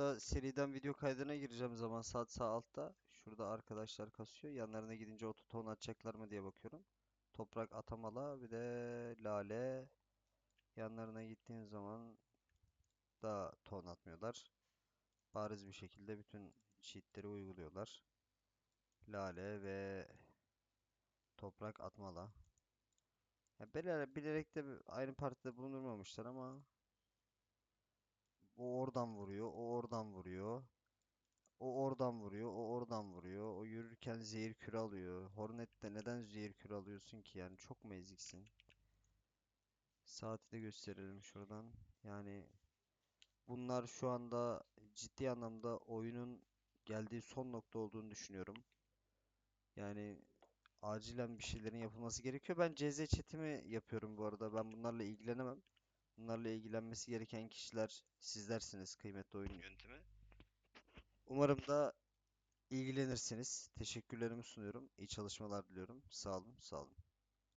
arada seriden video kaydına gireceğim zaman saat sağ altta. Şurada arkadaşlar kasıyor. Yanlarına gidince ototon atacaklar mı diye bakıyorum. Toprak atamala bir de lale. Yanlarına gittiğin zaman da ton atmıyorlar. Bariz bir şekilde bütün cheatleri uyguluyorlar. Lale ve toprak atmala. Ya bilerek de aynı partide bulundurmamışlar ama o oradan vuruyor, o oradan vuruyor. O oradan vuruyor, o oradan vuruyor. O yürürken zehir küre alıyor. Hornet'te neden zehir küre alıyorsun ki yani çok mu eziksin? Saati de gösterelim şuradan. Yani bunlar şu anda ciddi anlamda oyunun geldiği son nokta olduğunu düşünüyorum. Yani acilen bir şeylerin yapılması gerekiyor. Ben CZ chatimi yapıyorum bu arada. Ben bunlarla ilgilenemem. Bunlarla ilgilenmesi gereken kişiler sizlersiniz kıymetli oyun yönetimi. Umarım da ilgilenirsiniz. Teşekkürlerimi sunuyorum. İyi çalışmalar diliyorum. Sağ olun, sağ olun.